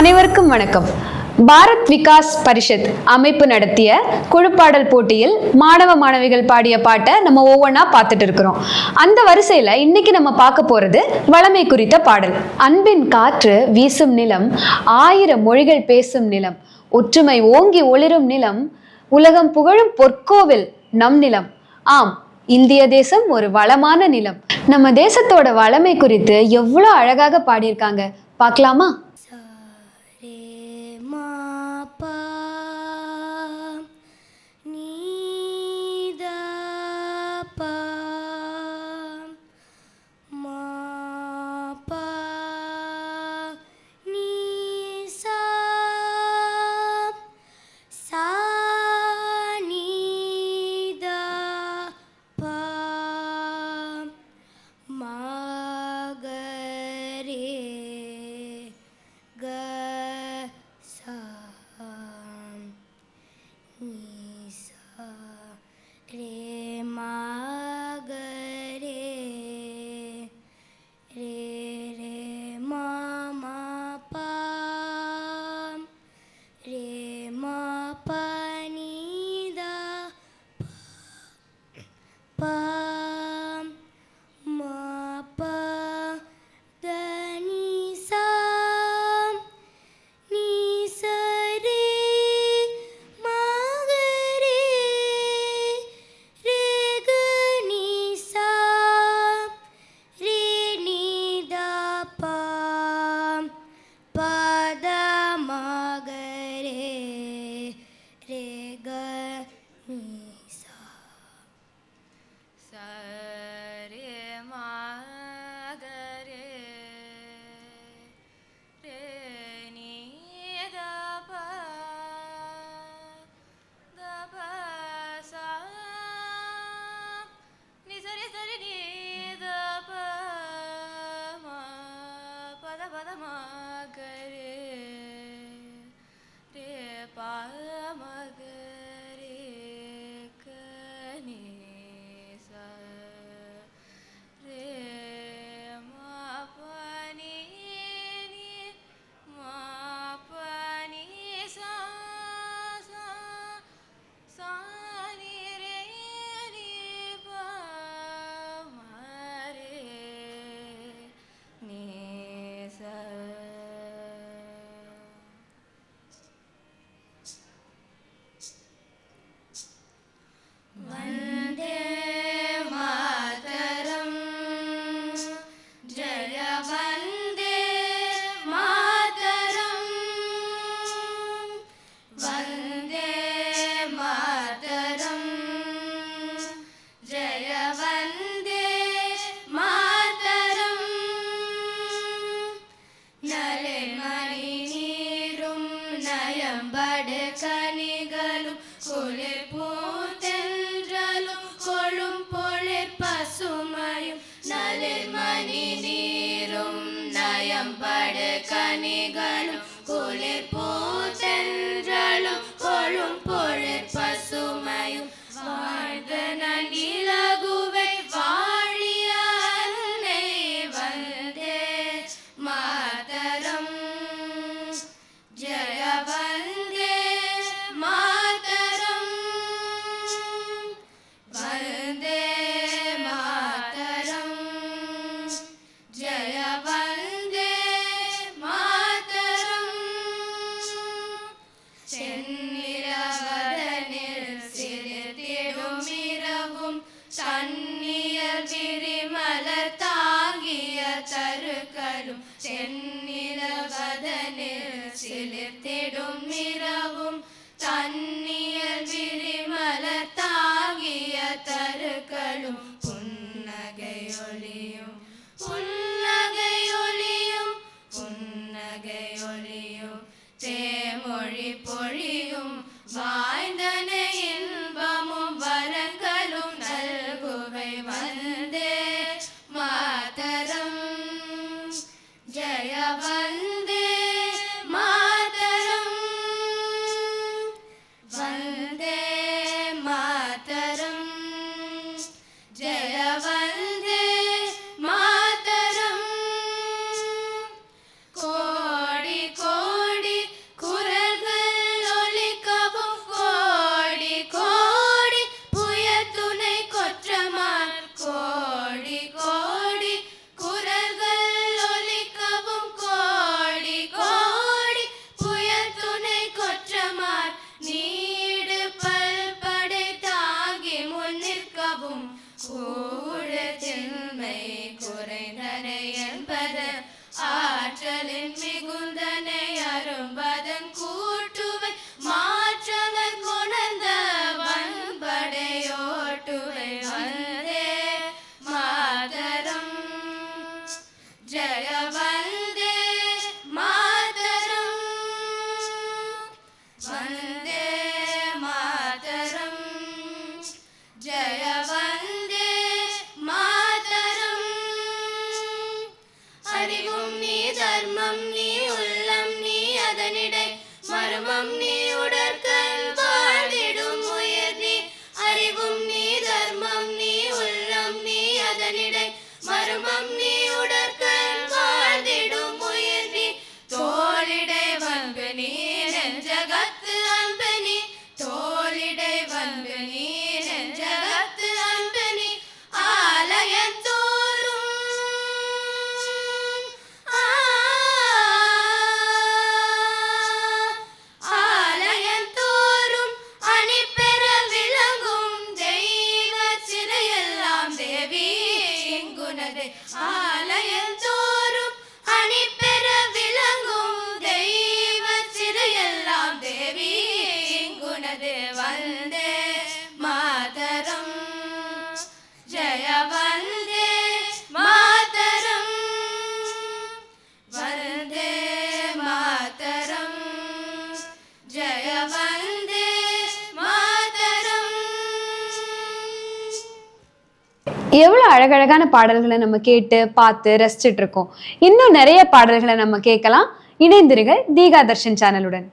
அனைவருக்கும் வணக்கம். பாரத் விகாஸ் பரிஷத் அமைப்பு நடத்திய குழுப்பாடல் போட்டியில் மாணவ மாணவிகள் பாடிய பாட்டை நம்ம ஒவ்வொன்றா பார்த்துட்டு இருக்கிறோம். அந்த வரிசையில் இன்னைக்கு நம்ம பார்க்க போகிறது வளமை குறித்த பாடல். அன்பின் காற்று வீசும் நிலம் ஆயிரம் மொழிகள் பேசும் நிலம் ஒற்றுமை ஓங்கி ஒளிரும் நிலம் உலகம் புகழும் பொற்கோவில் நம் நிலம். ஆம் இந்திய தேசம் ஒரு வளமான நிலம். நம்ம தேசத்தோட வளமை குறித்து எவ்வளோ அழகாக பாடியிருக்காங்க. பார்க்கலாமா? बड़कनिगनु പകലും ചെന്നിലവതനിൽ ചിലിർത്തിടും നിറവും. തന്നിയൽ ചിരിമല താകിയ തരുക്കളും പുന്നകയൊളിയും പുന്ന பாவும் கூட சின்மை என்பது ஆற்றலின் மிகுந்த எவ்வளோ அழகழகான பாடல்களை நம்ம கேட்டு பார்த்து ரசிச்சுட்டு இருக்கோம். இன்னும் நிறைய பாடல்களை நம்ம கேட்கலாம். இணைந்திருங்கள் தீகா தர்ஷன் சேனலுடன்